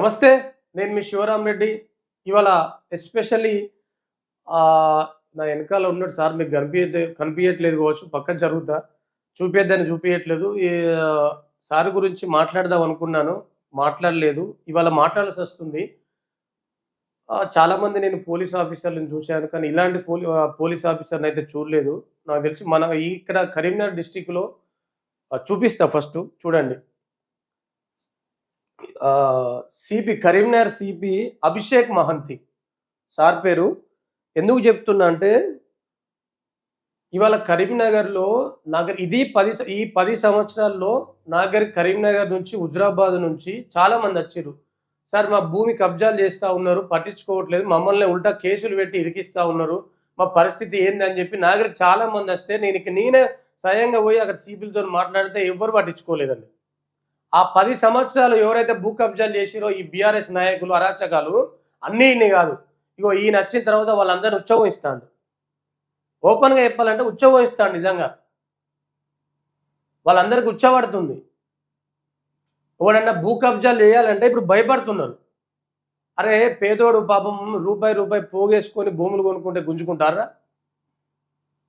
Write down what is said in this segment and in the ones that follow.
నమస్తే నేను మీ శివరామ్ రెడ్డి. ఇవాళ ఎస్పెషల్లీ నా వెనకాల ఉన్నాడు సార్ మీకు కనిపించే కనిపించట్లేదు కావచ్చు పక్కన జరుగుతా చూపేద్దని చూపించట్లేదు ఈ సార్ గురించి మాట్లాడదాం అనుకున్నాను మాట్లాడలేదు. ఇవాళ మాట్లాడాల్సి వస్తుంది. చాలామంది నేను పోలీస్ ఆఫీసర్లను చూశాను కానీ ఇలాంటి పోలీ పోలీస్ ఆఫీసర్ని అయితే చూడలేదు. నాకు తెలిసి మన ఇక్కడ కరీంనగర్ డిస్టిక్లో చూపిస్తా ఫస్ట్ చూడండి. CP Karimnagar CP Abhishek Mohanty. Sir పేరు. ఎందుకు చెప్తున్నా అంటే ఇవాళ కరీంనగర్లో నగర్ ఇది పది స- ఈ పది సంవత్సరాల్లో నాగర్ కరీంనగర్ నుంచి హుజరాబాద్ నుంచి చాలా మంది వచ్చారు సార్ మా భూమి కబ్జాలు చేస్తూ ఉన్నారు పట్టించుకోవట్లేదు మమ్మల్ని ఉల్టా కేసులు పెట్టి ఇరికిస్తూ ఉన్నారు మా పరిస్థితి ఏంది అని చెప్పి నా చాలామంది చాలా మంది వస్తే నేను ఇక నేనే స్వయంగా పోయి అక్కడ సిపిలతో మాట్లాడితే ఎవ్వరు పట్టించుకోలేదండి. ఆ పది సంవత్సరాలు ఎవరైతే భూ కబ్జాలు చేసిరో ఈ బీఆర్ఎస్ నాయకులు అరాచకాలు అన్నీ ఇన్ని కాదు. ఇగో ఈయన వచ్చిన తర్వాత వాళ్ళందరిని ఉత్సవం ఇస్తాడు ఓపెన్గా చెప్పాలంటే ఉత్సవం ఇస్తాడు నిజంగా. వాళ్ళందరికీ ఉచ్చబడుతుంది. ఎవడన్నా భూ కబ్జాలు చేయాలంటే ఇప్పుడు భయపడుతున్నారు. అరే పేదోడు పాపం రూపాయి రూపాయి పోగేసుకొని భూములు కొనుక్కుంటే గుంజుకుంటారా?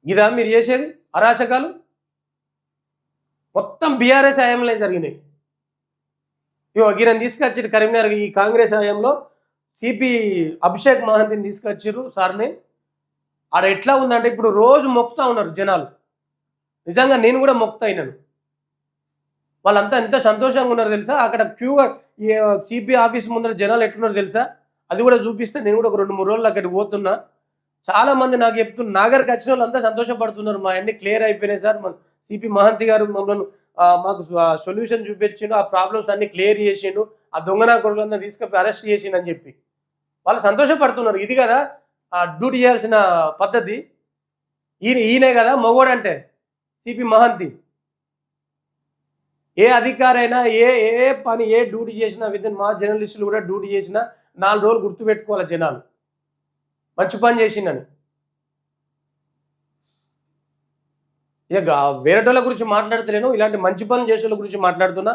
ఇదా మీరు చేసేది? అరాచకాలు? మొత్తం బీఆర్ఎస్ హయాంలో జరిగినాయి. ఇగో గిరని తీసుకొచ్చారు కరీంనగర్ ఈ కాంగ్రెస్ హయాంలో సిపి అభిషేక్ మహంతిని తీసుకొచ్చారు సార్ని. ఆడ ఎట్లా ఉందంటే ఇప్పుడు రోజు మొక్కుతా ఉన్నారు జనాలు. నిజంగా నేను కూడా మొక్త అయినాను. వాళ్ళంతా ఎంత సంతోషంగా ఉన్నారు తెలుసా? అక్కడ క్యూగా సిపి ఆఫీస్ ముందర జనాలు ఎట్లున్నారు తెలుసా? అది కూడా చూపిస్తే నేను కూడా ఒక రెండు మూడు రోజులు అక్కడికి పోతున్నా. చాలా మంది నాకు చెప్తున్నారు నాగర్కి వచ్చిన వాళ్ళు అంతా సంతోషపడుతున్నారు. మా అన్ని క్లియర్ అయిపోయినాయి సార్. మన సిపి మహంతి గారు మమ్మల్ని మాకు సొల్యూషన్ చూపించిండు ఆ ప్రాబ్లమ్స్ అన్ని క్లియర్ చేసిండు ఆ దొంగనా కొడుకులంతా తీసుకొని అరెస్ట్ చేసిండు అని చెప్పి. వాళ్ళు సంతోషపడుతున్నారు. ఇది కదా డ్యూటీ చేయాల్సిన పద్ధతి. ఈయన ఈయనే కదా మగోడు అంటే సిపి మహంతి. ఏ అధికారైనా ఏ ఏ పని ఏ డ్యూటీ చేసినా విత్ మా జర్నలిస్టులు కూడా డ్యూటీ చేసినా నాలుగు రోజులు గుర్తుపెట్టుకోవాలి జనాలు. మంచి పని చేసిండని. ఇక వేరేటోళ్ళ గురించి మాట్లాడతలేను ఇలాంటి మంచి పనులు చేసే వాళ్ళ గురించి మాట్లాడుతున్నా.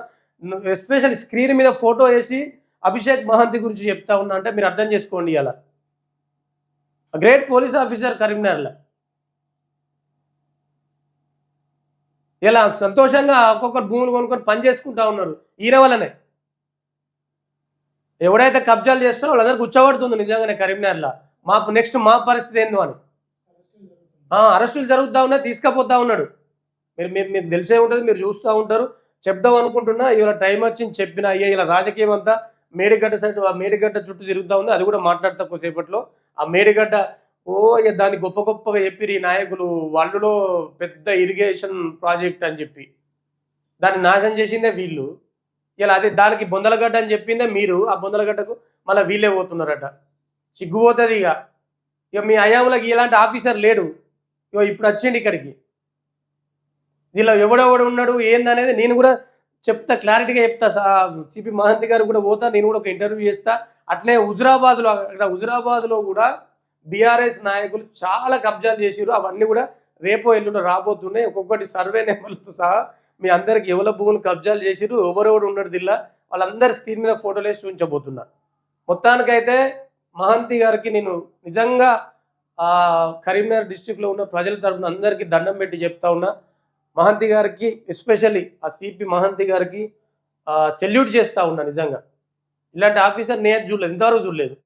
ఎస్పెషల్ స్క్రీన్ మీద ఫోటో వేసి అభిషేక్ మహంతి గురించి చెప్తా ఉన్నా అంటే మీరు అర్థం చేసుకోండి ఇలా గ్రేట్ పోలీస్ ఆఫీసర్ కరీంనగర్లో. ఇలా సంతోషంగా ఒక్కొక్కరు భూములు కొనుక్కొని పని చేసుకుంటా ఉన్నారు. ఈయన వల్లనే. ఎవడైతే కబ్జాలు చేస్తారో వాళ్ళందరికీ కూర్చోబడుతుంది నిజంగానే కరీంనగర్లో. మాకు నెక్స్ట్ మా పరిస్థితి ఏందో అని. అరెస్టులు జరుగుతూ ఉన్నాయి తీసుకుపోతా ఉన్నాడు. మీరు మీరు మీకు తెలిసే ఉంటుంది మీరు చూస్తూ ఉంటారు. చెప్దాం అనుకుంటున్నా ఇవాళ టైం వచ్చింది చెప్పిన అయ్యా ఇలా రాజకీయం అంతా మేడిగడ్డ సైడ్ ఆ మేడిగడ్డ చుట్టూ తిరుగుతూ ఉంది అది కూడా మాట్లాడతా కొద్దిసేపట్లో. ఆ మేడిగడ్డ ఓ ఇక దాన్ని గొప్ప గొప్పగా చెప్పిరు ఈ నాయకులు వాళ్ళలో పెద్ద ఇరిగేషన్ ప్రాజెక్ట్ అని చెప్పి. దాన్ని నాశనం చేసిందే వీళ్ళు. ఇలా అది దానికి బొందలగడ్డ అని చెప్పిందే మీరు ఆ బొందలగడ్డకు మళ్ళీ వీళ్ళే పోతున్నారట. సిగ్గుపోతుంది ఇక. ఇక మీ అయాంలోకి ఇలాంటి ఆఫీసర్ లేడు. ఇగో ఇప్పుడు వచ్చిండి ఇక్కడికి. దీనిలో ఎవడెవడు ఉన్నాడు ఏందనేది నేను కూడా చెప్తా క్లారిటీగా చెప్తా. సిపి మహంతి గారు కూడా పోతా నేను కూడా ఒక ఇంటర్వ్యూ చేస్తా. అట్లే హుజురాబాద్లో అక్కడ హుజురాబాద్లో కూడా బీఆర్ఎస్ నాయకులు చాలా కబ్జాలు చేసిరు అవన్నీ కూడా రేపో ఎల్లుండో రాబోతున్నాయి. ఒక్కొక్కటి సర్వే నెంబర్లతో సహా మీ అందరికి ఎవరి భూములు కబ్జాలు చేసిరు ఎవరెవడు ఉన్నాడు దిల్లా వాళ్ళందరి స్క్రీన్ మీద ఫోటోలు వేసి చూపించబోతున్నా. మొత్తానికైతే మహంతి గారికి నేను నిజంగా కరీంనగర్ డిస్టిక్లో ఉన్న ప్రజల తరఫున అందరికీ దండం పెట్టి చెప్తా ఉన్నా మహంతి గారికి ఎస్పెషల్లీ ఆ సిపి మహంతి గారికి సెల్యూట్ చేస్తా ఉన్నా నిజంగా. ఇలాంటి ఆఫీసర్ నేను చూడలేదు ఇంతవరకు చూడలేదు.